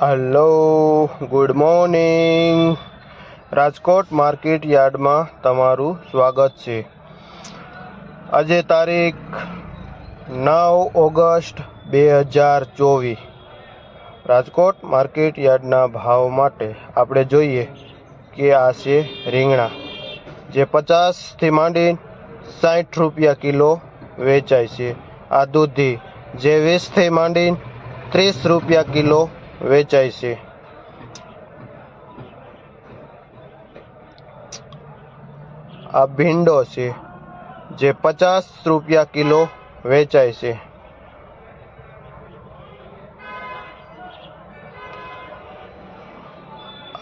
Hello good morning Rajkot market યાર્ડમાં તમારું સ્વાગત છે. આજે તારીખ નવ ઓગસ્ટ બે હજાર ચોવીસ. રાજકોટ માર્કેટ યાર્ડના ભાવ માટે આપણે જોઈએ કે આ છે રીંગણા, જે પચાસથી માંડી સાઠ રૂપિયા કિલો વેચાય છે. આ દૂધી, જે વીસથી માંડી ત્રીસ રૂપિયા કિલો વેચાય છે. આ ભીંડો છે, જે પચાસ રૂપિયા કિલો વેચાય છે.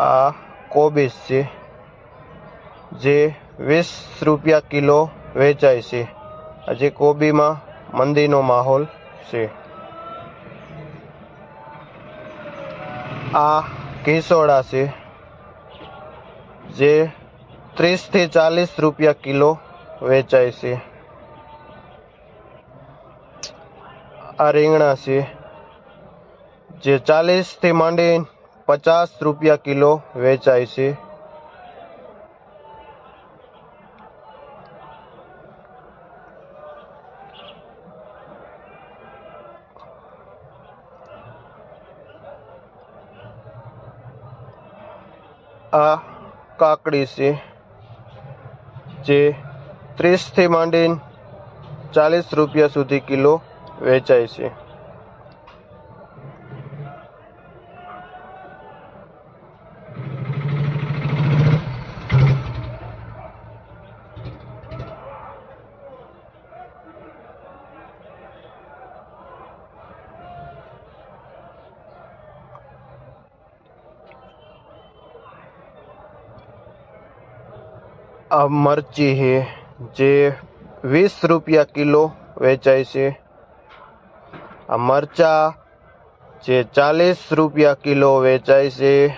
આ કોબીસ છે, જે વીસ રૂપિયા કિલો વેચાય છે. આજે કોબીમાં મંદીનો માહોલ છે. આ ઘીસોડા છે, જે ત્રીસથી ચાલીસ રૂપિયા કિલો વેચાય છે. આ રીંગણા છે, જે ચાલીસથી માંડી પચાસ રૂપિયા કિલો વેચાય છે. આ કાકડી છે જે ત્રીસથી માંડીને ચાલીસ રૂપિયા સુધી કિલો વેચાય છે. આ મરચી છે, જે વીસ રૂપિયા કિલો વેચાય છે. આ મરચા જે ચાલીસ રૂપિયા કિલો વેચાય છે.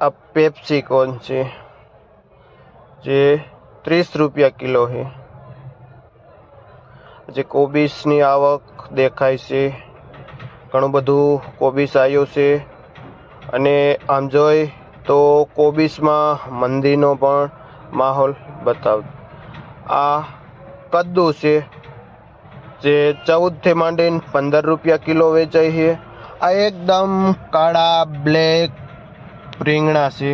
આ પેપ્સિકોન છે, જે ત્રીસ રૂપિયા કિલો છે. જે કોબીસની આવક દેખાય છે. ઘણું બધું કોબીસ આવ્યું છે. અને આમ જોઈ તો કોબીસમાં મંદીનો પણ માહોલ બતાવ, આ કદ્દુ છે, જે ચૌદથી માંડીને પંદર રૂપિયા કિલો વેચાય છે. આ એકદમ કાળા, બ્લેક રીંગણા છે,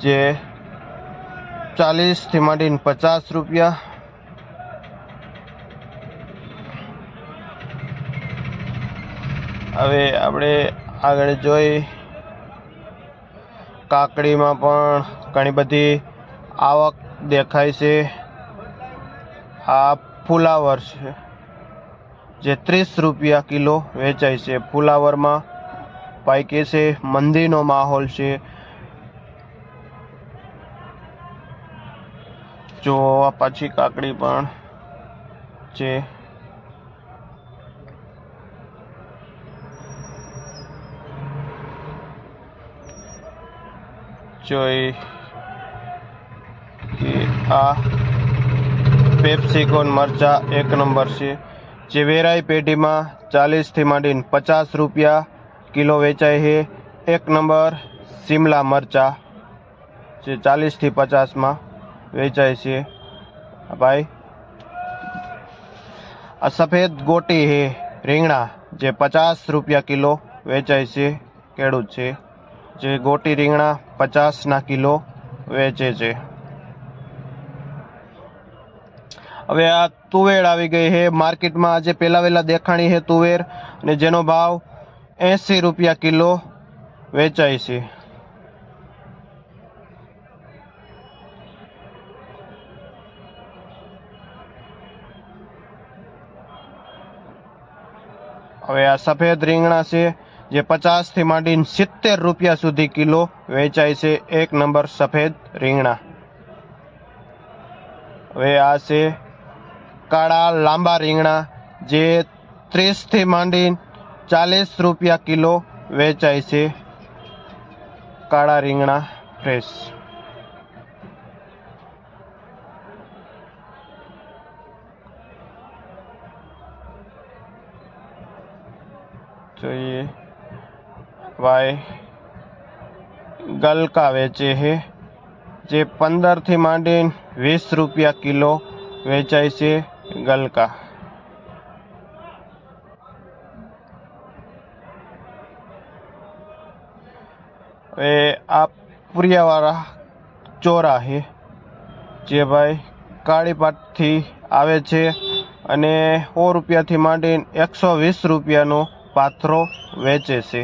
જે ચાલીસથી માંડીને પચાસ રૂપિયા હવે આપણે આગળ જોઈ કાકડીમાં પણ ઘણી બધી આવક દેખાય છે. આ ફુલાવર છે, જે ત્રીસ રૂપિયા કિલો વેચાય છે. ફુલાવરમાં પાકે છે, મંદીનો માહોલ છે. જો પાછી કાકડી પણ છે. જોઈ કે આ પેપ્સિકોન મરચા એક નંબર છે, જે વેરાઈ પેઢીમાં ચાલીસથી માંડીને પચાસ રૂપિયા કિલો વેચાય છે. એક નંબર શિમલા મરચા, જે ચાલીસથી પચાસમાં વેચાય છે. ભાઈ, આ સફેદ ગોટી છે રીંગણા, જે પચાસ રૂપિયા કિલો વેચાય છે ખેડૂત છે. જે ગોટી રીંગણા પચાસના કિલો વેચે છે. હવે આ તુવેર આવી ગઈ છે. માર્કેટમાં આજે પહેલા વહેલા દેખાણી છે તુવેર અને જેનો ભાવ એંસી રૂપિયા કિલો વેચાય છે. હવે આ સફેદ રીંગણા છે. જે પચાસથી માંડીને સિત્તેર રૂપિયા સુધી કિલો વેચાય છે. એક નંબર સફેદ રીંગણા. હવે આ છે કાળા લાંબા રીંગણા જે ત્રીસથી માંડીને ચાલીસ રૂપિયા કિલો વેચાય છે. કાળા રીંગણા ફ્રેશ. જોઈએ. ભાઈ ગલકા વેચે છે જે પંદરથી માંડીને વીસ રૂપિયા કિલો વેચાય છે ગલકા. હવે આ પુરિયાવાળા ચોરા છે જે ભાઈ કાળીપાટથી આવે છે અને સો રૂપિયાથી માંડીને એકસો વીસ રૂપિયાનો પાથરો વેચે છે.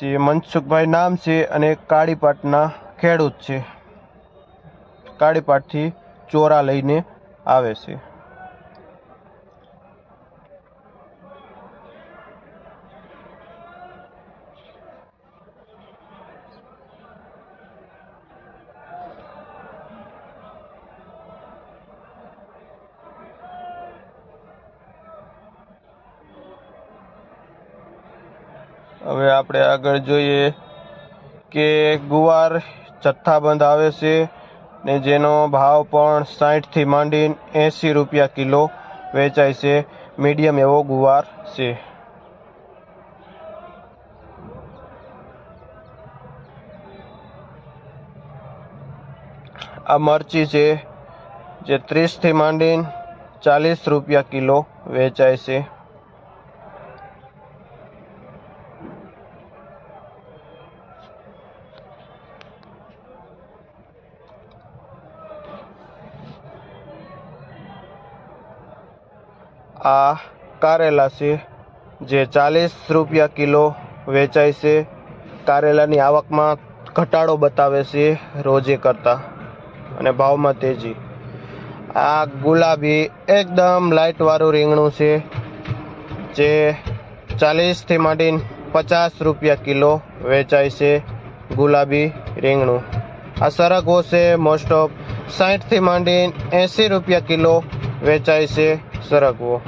જે મનસુખભાઈ નામ છે અને કાળીપાટના ખેડૂત છે. કાળીપાટથી ચોરા લઈને આવે છે. હવે આપણે આગળ જોઈએ કે ગુવાર જથ્થાબંધ આવે છે ને જેનો ભાવ પણ સાઠથી માંડીને એંસી રૂપિયા કિલો વેચાય છે. મીડિયમ એવો ગુવાર છે. આ મરચી છે જે ત્રીસથી માંડીને ચાલીસ રૂપિયા કિલો વેચાય છે. આ કારેલા છે, જે ચાલીસ રૂપિયા કિલો વેચાય છે. કારેલાની આવકમાં ઘટાડો બતાવે છે રોજે કરતાં, અને ભાવમાં તેજી. આ ગુલાબી એકદમ લાઇટવાળું રીંગણું છે, જે ચાલીસથી માંડીને પચાસ રૂપિયા કિલો વેચાય છે ગુલાબી રીંગણું. આ સરગવો છે, મોસ્ટ ઓફ સાઠથી માંડીને એંસી રૂપિયા કિલો વેચાય છે સરગવો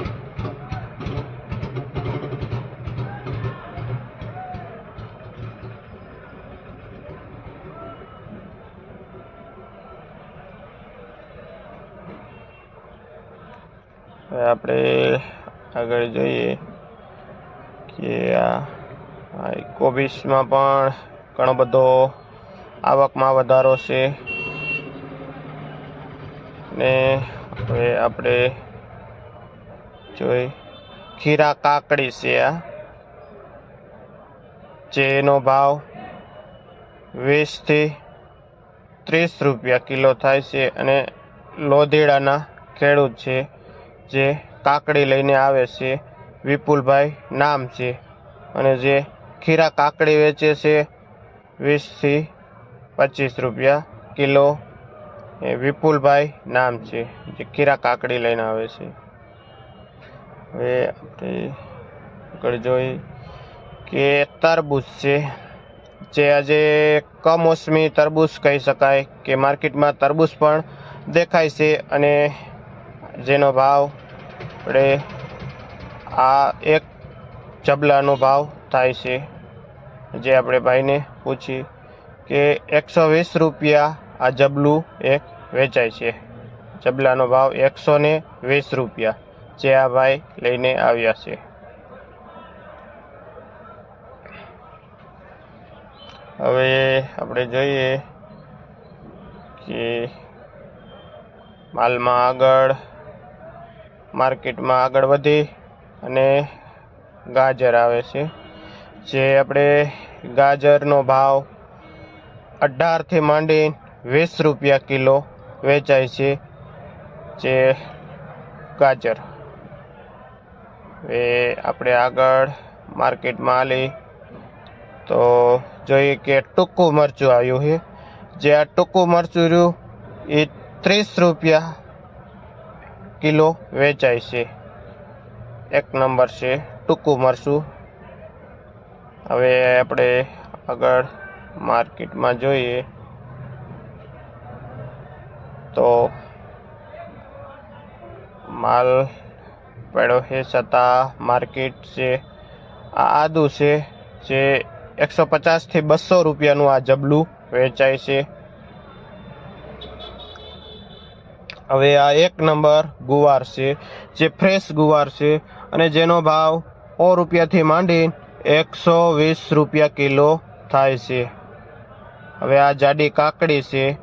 આપણે આગળ જોઈએ કે આ કોબીસમાં પણ ઘણો બધો આવકમાં વધારો છે. ને હવે આપણે જોઈ. ખીરા કાકડી છે આ. જેનો ભાવ વીસથી ત્રીસ રૂપિયા કિલો થાય છે અને લોધીડાના ખેડૂત છે જે કાકડી લઈને આવે છે. વિપુલભાઈ નામ છે અને જે ખીરા કાકડી વેચે છે વીસથી પચીસ રૂપિયા કિલો. એ વિપુલભાઈ નામ છે, જે ખીરા કાકડી લઈને આવે છે. હવે આપણે આગળ જોઈ કે તરબૂચ છે. જે આજે કમોસમી તરબૂચ કહી શકાય કે માર્કેટમાં તરબૂચ પણ દેખાય છે અને જેનો ભાવ આપણે આ એક જબલાનો ભાવ થાય છે. જે આપણે ભાઈને પૂછી કે એકસો વીસ રૂપિયા આ જબલું એક વેચાય છે. જબલાનો ભાવ એકસો ને વીસ રૂપિયા. જે આ ભાઈ લઈને આવ્યા છે. હવે આપણે જોઈએ કે માલમાં આગળ, માર્કેટમાં આગળ વધી અને ગાજર આવે છે. જે આપણે ગાજરનો ભાવ અઢારથી માંડી વીસ રૂપિયા કિલો વેચાય છે જે ગાજર. એ આપણે આગળ માર્કેટમાં આલી. તો જોઈએ કે ટૂંકું મરચું આવ્યું છે. જે આ ટૂંકું મરચું રહ્યું, એ ત્રીસ રૂપિયા કિલો વેચાય છે. એક નંબર છે, ટૂંકું મરચું. હવે આપણે આગળ માર્કેટમાં જોઈએ. તો માલ પડ્યો છે માર્કેટ છે, આ આદુ છે, જે એકસો પચાસથી બસો રૂપિયાનું આ જબલું વેચાય છે. હવે આ એક નંબર ગુવાર છે, જે ફ્રેશ ગુવાર છે અને જેનો ભાવ સો રૂપિયાથી માંડી એકસો વીસ રૂપિયા કિલો થાય છે. હવે આ જાડી કાકડી છે